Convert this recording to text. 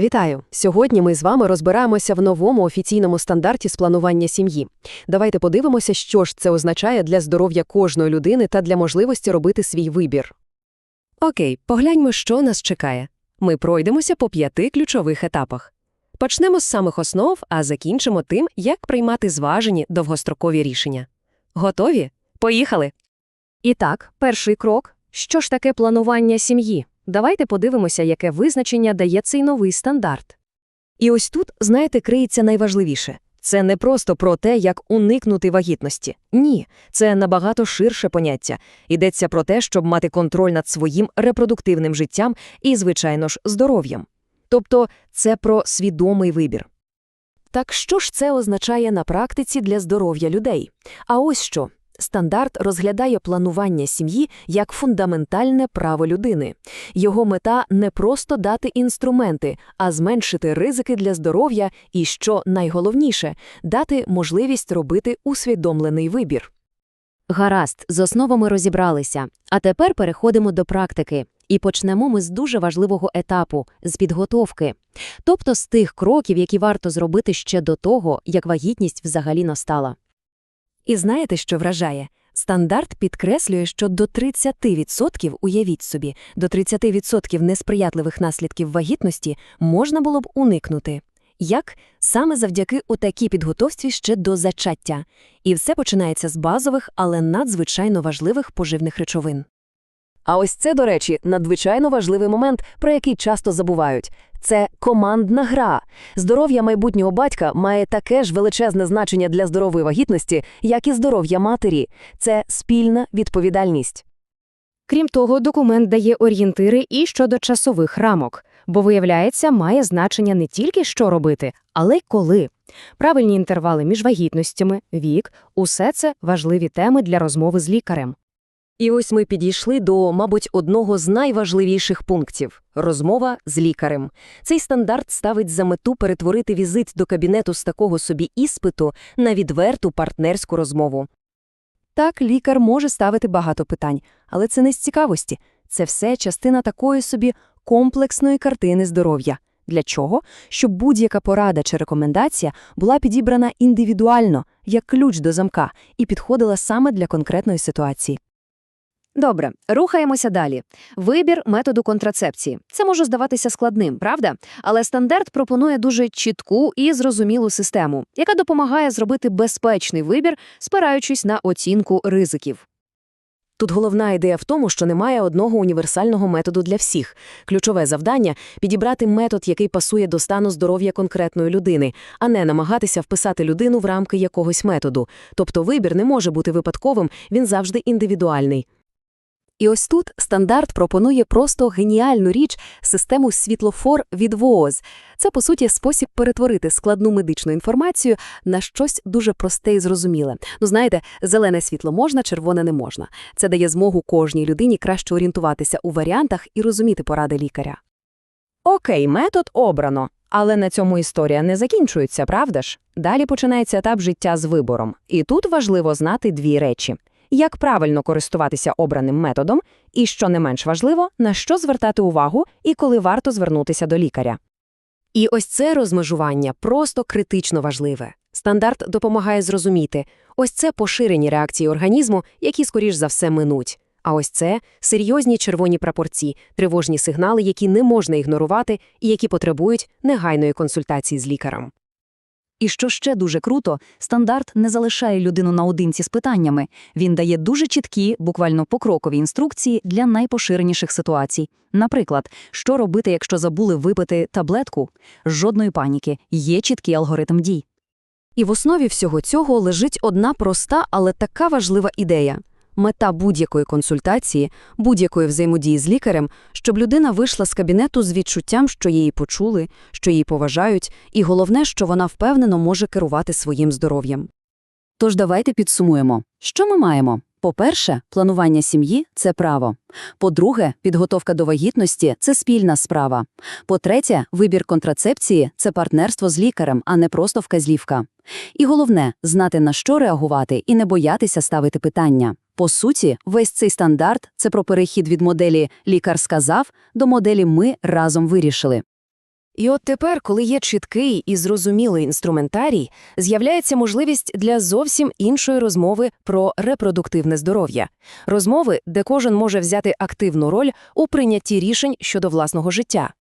Вітаю! Сьогодні ми з вами розбираємося в новому офіційному стандарті з планування сім'ї. Давайте подивимося, що ж це означає для здоров'я кожної людини та для можливості робити свій вибір. Окей, погляньмо, що нас чекає. Ми пройдемося по п'яти ключових етапах. Почнемо з самих основ, а закінчимо тим, як приймати зважені довгострокові рішення. Готові? Поїхали! І так, перший крок – що ж таке планування сім'ї? Давайте подивимося, яке визначення дає цей новий стандарт. І ось тут, знаєте, криється найважливіше. Це не просто про те, як уникнути вагітності. Ні, це набагато ширше поняття. Йдеться про те, щоб мати контроль над своїм репродуктивним життям і, звичайно ж, здоров'ям. Тобто це про свідомий вибір. Так що ж це означає на практиці для здоров'я людей? А ось що. Стандарт розглядає планування сім'ї як фундаментальне право людини. Його мета не просто дати інструменти, а зменшити ризики для здоров'я і, що найголовніше, дати можливість робити усвідомлений вибір. Гаразд, з основами розібралися. А тепер переходимо до практики. І почнемо ми з дуже важливого етапу з підготовки, тобто з тих кроків, які варто зробити ще до того, як вагітність взагалі настала. І знаєте, що вражає? Стандарт підкреслює, що до 30%, уявіть собі, до 30% несприятливих наслідків вагітності можна було б уникнути. Як? Саме завдяки отакій підготовстві ще до зачаття. І все починається з базових, але надзвичайно важливих поживних речовин. А ось це, до речі, надзвичайно важливий момент, про який часто забувають. Це командна гра. Здоров'я майбутнього батька має таке ж величезне значення для здорової вагітності, як і здоров'я матері. Це спільна відповідальність. Крім того, документ дає орієнтири і щодо часових рамок, бо, виявляється, має значення не тільки що робити, але й коли. Правильні інтервали між вагітностями, вік – усе це важливі теми для розмови з лікарем. І ось ми підійшли до, мабуть, одного з найважливіших пунктів – розмова з лікарем. Цей стандарт ставить за мету перетворити візит до кабінету з такого собі іспиту на відверту партнерську розмову. Так, лікар може ставити багато питань, але це не з цікавості. Це все частина такої собі комплексної картини здоров'я. Для чого? Щоб будь-яка порада чи рекомендація була підібрана індивідуально, як ключ до замка, і підходила саме для конкретної ситуації. Добре, рухаємося далі. Вибір методу контрацепції. Це може здаватися складним, правда? Але стандарт пропонує дуже чітку і зрозумілу систему, яка допомагає зробити безпечний вибір, спираючись на оцінку ризиків. Тут головна ідея в тому, що немає одного універсального методу для всіх. Ключове завдання – підібрати метод, який пасує до стану здоров'я конкретної людини, а не намагатися вписати людину в рамки якогось методу. Тобто вибір не може бути випадковим, він завжди індивідуальний. І ось тут стандарт пропонує просто геніальну річ – систему світлофор від ВООЗ. Це, по суті, спосіб перетворити складну медичну інформацію на щось дуже просте і зрозуміле. Ну, знаєте, зелене світло можна, червоне не можна. Це дає змогу кожній людині краще орієнтуватися у варіантах і розуміти поради лікаря. Окей, метод обрано. Але на цьому історія не закінчується, правда ж? Далі починається етап життя з вибором. І тут важливо знати дві речі – як правильно користуватися обраним методом, і, що не менш важливо, на що звертати увагу і коли варто звернутися до лікаря. І ось це розмежування просто критично важливе. Стандарт допомагає зрозуміти ось це поширені реакції організму, які, скоріш за все, минуть. А ось це серйозні червоні прапорці, тривожні сигнали, які не можна ігнорувати і які потребують негайної консультації з лікарем. І що ще дуже круто, стандарт не залишає людину наодинці з питаннями. Він дає дуже чіткі, буквально покрокові інструкції для найпоширеніших ситуацій. Наприклад, що робити, якщо забули випити таблетку? Жодної паніки, є чіткий алгоритм дій. І в основі всього цього лежить одна проста, але така важлива ідея. Мета будь-якої консультації, будь-якої взаємодії з лікарем, щоб людина вийшла з кабінету з відчуттям, що її почули, що її поважають, і головне, що вона впевнено може керувати своїм здоров'ям. Тож давайте підсумуємо, що ми маємо. По-перше, планування сім'ї це право. По-друге, підготовка до вагітності це спільна справа. По-третє, вибір контрацепції це партнерство з лікарем, а не просто вказівка. І головне знати на що реагувати і не боятися ставити питання. По суті, весь цей стандарт це про перехід від моделі лікар сказав до моделі ми разом вирішили. І от тепер, коли є чіткий і зрозумілий інструментарій, з'являється можливість для зовсім іншої розмови про репродуктивне здоров'я. Розмови, де кожен може взяти активну роль у прийнятті рішень щодо власного життя.